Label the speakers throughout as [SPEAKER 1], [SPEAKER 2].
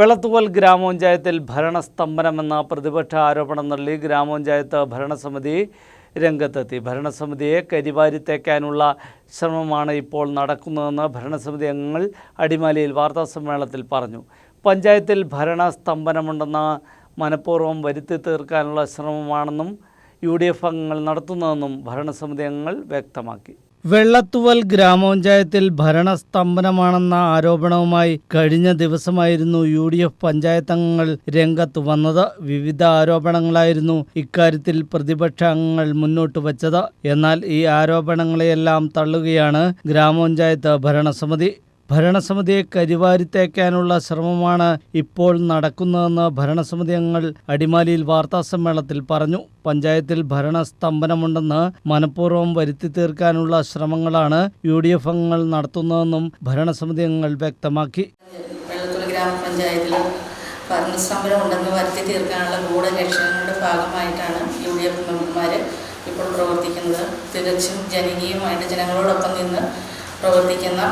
[SPEAKER 1] വെളത്തുവൽ ഗ്രാമപഞ്ചായത്തിൽ ഭരണസ്തംഭനമെന്ന പ്രതിപക്ഷ ആരോപണം തള്ളി ഗ്രാമപഞ്ചായത്ത് ഭരണസമിതി രംഗത്തെത്തി. ഭരണസമിതിയെ കരിവാരിത്തേക്കാനുള്ള ശ്രമമാണ് ഇപ്പോൾ നടക്കുന്നതെന്ന് ഭരണസമിതി അംഗങ്ങൾ അടിമാലിയിൽ വാർത്താസമ്മേളനത്തിൽ പറഞ്ഞു. പഞ്ചായത്തിൽ ഭരണസ്തംഭനമുണ്ടെന്ന മനഃപൂർവം വരുത്തി തീർക്കാനുള്ള ശ്രമമാണെന്നും യു ഡി എഫ് അംഗങ്ങൾ നടത്തുന്നതെന്നും ഭരണസമിതി അംഗങ്ങൾ വ്യക്തമാക്കി. വെള്ളത്തുവൽ ഗ്രാമപഞ്ചായത്തിൽ ഭരണസ്തംഭനമാണെന്ന ആരോപണവുമായി കഴിഞ്ഞ ദിവസമായിരുന്നു യു ഡി എഫ് പഞ്ചായത്ത് അംഗങ്ങൾ രംഗത്ത് വന്നത്. വിവിധ ആരോപണങ്ങളായിരുന്നു ഇക്കാര്യത്തിൽ പ്രതിപക്ഷ അംഗങ്ങൾ മുന്നോട്ട് വച്ചത്. എന്നാൽ ഈ ആരോപണങ്ങളെയെല്ലാം തള്ളുകയാണ് ഗ്രാമപഞ്ചായത്ത് ഭരണസമിതി ഭരണസമിതിയെ കരിവാരിത്തേക്കാനുള്ള ശ്രമമാണ് ഇപ്പോൾ നടക്കുന്നതെന്ന് ഭരണസമിതി അംഗങ്ങൾ അടിമാലിയിൽ വാർത്താസമ്മേളനത്തിൽ പറഞ്ഞു. പഞ്ചായത്തിൽ ഭരണസ്തംഭനമുണ്ടെന്ന് മനഃപൂർവം വരുത്തി തീർക്കാനുള്ള ശ്രമങ്ങളാണ് യു ഡി എഫ് അംഗങ്ങൾ നടത്തുന്നതെന്നും ഭരണസമിതി അംഗങ്ങൾ വ്യക്തമാക്കി.
[SPEAKER 2] ഭരണസ്തംഭനം ഉണ്ടെന്ന് വരുത്തി തീർക്കാനുള്ള ഗൂഢലക്ഷ്യങ്ങളുടെ ഭാഗമായിട്ടാണ് യു ഡി എഫ് മെമ്പർമാർ ഇപ്പോൾ പ്രവർത്തിക്കുന്നത്. തികച്ചും ജനകീയമായിട്ട് ജനങ്ങളോടൊപ്പം നിന്ന് പ്രവർത്തിക്കുന്ന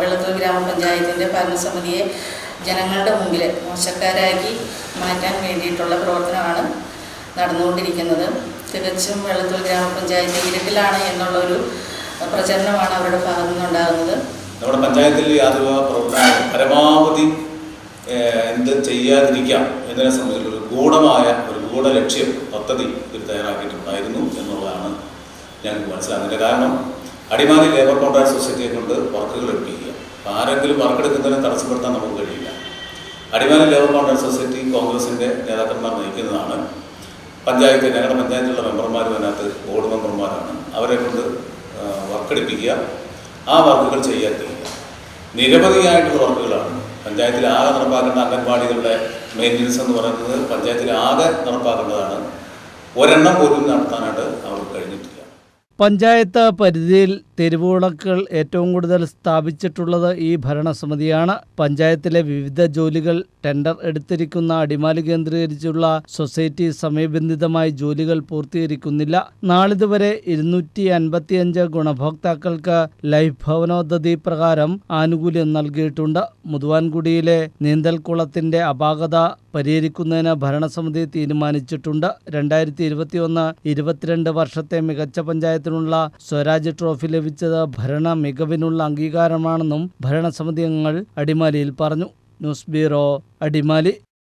[SPEAKER 2] വെള്ളത്തൂർ ഗ്രാമപഞ്ചായത്തിന്റെ ഭരണസമിതിയെ ജനങ്ങളുടെ മുമ്പിൽ മോശക്കാരാക്കി മാറ്റാൻ വേണ്ടിയിട്ടുള്ള പ്രവർത്തനമാണ് നടന്നുകൊണ്ടിരിക്കുന്നത്. തികച്ചും വെള്ളത്തൂർ ഗ്രാമപഞ്ചായത്ത് ഇരട്ടിലാണ് എന്നുള്ളൊരു പ്രചരണമാണ് അവരുടെ ഭാഗത്തു നിന്നുണ്ടാകുന്നത്.
[SPEAKER 3] നമ്മുടെ പഞ്ചായത്തിൽ യാതൊരു പ്രവർത്തനം പരമാവധി എന്ത് ചെയ്യാതിരിക്കാം എന്നതിനെ സംബന്ധിച്ചൊരു ഗൂഢമായ ഒരു ഗൂഢ ലക്ഷ്യം പദ്ധതി ഇവർ തയ്യാറാക്കിയിട്ടുണ്ടായിരുന്നു എന്നുള്ളതാണ് ഞങ്ങൾക്ക് മനസ്സിലാകുന്നത്. കാരണം അടിമാലി ലേബർ കോൺട്രാക്ട് സൊസൈറ്റിയെ കൊണ്ട് വർക്കുകൾ എടുപ്പിക്കുക ആരെങ്കിലും വർക്ക് എടുക്കുന്നതിനെ തടസ്സപ്പെടുത്താൻ നമുക്ക് കഴിയില്ല. അടിമാലി ലേബർ കോൺട്രാക്ട് സൊസൈറ്റി കോൺഗ്രസിന്റെ നേതാക്കന്മാർ നയിക്കുന്നതാണ്. പഞ്ചായത്ത് ഞങ്ങളുടെ പഞ്ചായത്തിലുള്ള മെമ്പർമാരും അതിനകത്ത് ബോർഡ് മെമ്പർമാരാണ്. അവരെ കൊണ്ട് വർക്കെടുപ്പിക്കുക. ആ വർക്കുകൾ ചെയ്യാത്തില്ല നിരവധിയായിട്ടുള്ള വർക്കുകളാണ്. പഞ്ചായത്തിൽ ആകെ നടപ്പാക്കേണ്ട അംഗൻവാടികളുടെ മെയിന്റനൻസ് എന്ന് പറയുന്നത് പഞ്ചായത്തിൽ ആകെ നടപ്പാക്കേണ്ടതാണ്. ഒരെണ്ണം പോലും നടത്താനായിട്ട് അവർക്ക് കഴിഞ്ഞിട്ടില്ല.
[SPEAKER 1] പഞ്ചായത്ത് പരിധിയിൽ തെരുവുളക്കൾ ഏറ്റവും കൂടുതൽ സ്ഥാപിച്ചിട്ടുള്ളത് ഈ ഭരണസമിതിയാണ്. പഞ്ചായത്തിലെ വിവിധ ജോലികൾ ടെൻഡർ എടുത്തിരിക്കുന്ന അടിമാലി കേന്ദ്രീകരിച്ചുള്ള സൊസൈറ്റി സമയബന്ധിതമായി ജോലികൾ പൂർത്തീകരിക്കുന്നില്ല. നാളിതുവരെ ഇരുന്നൂറ്റി അൻപത്തിയഞ്ച് ഗുണഭോക്താക്കൾക്ക് ലൈഫ് ഭവനോദ്ധതി പ്രകാരം ആനുകൂല്യം നൽകിയിട്ടുണ്ട്. മുതുവാൻകുടിയിലെ നീന്തൽക്കുളത്തിന്റെ അപാകത പരിഹരിക്കുന്നതിന് ഭരണസമിതി തീരുമാനിച്ചിട്ടുണ്ട്. രണ്ടായിരത്തി ഇരുപത്തിയൊന്ന് ഇരുപത്തിരണ്ട് വർഷത്തെ മികച്ച പഞ്ചായത്തിനുള്ള സ്വരാജ് ട്രോഫി ലഭിച്ചത് ഭരണ മികവിനുള്ള അംഗീകാരമാണെന്നും ഭരണസമിതി അംഗങ്ങൾ അടിമാലിയിൽ പറഞ്ഞു. News bureau Adimali.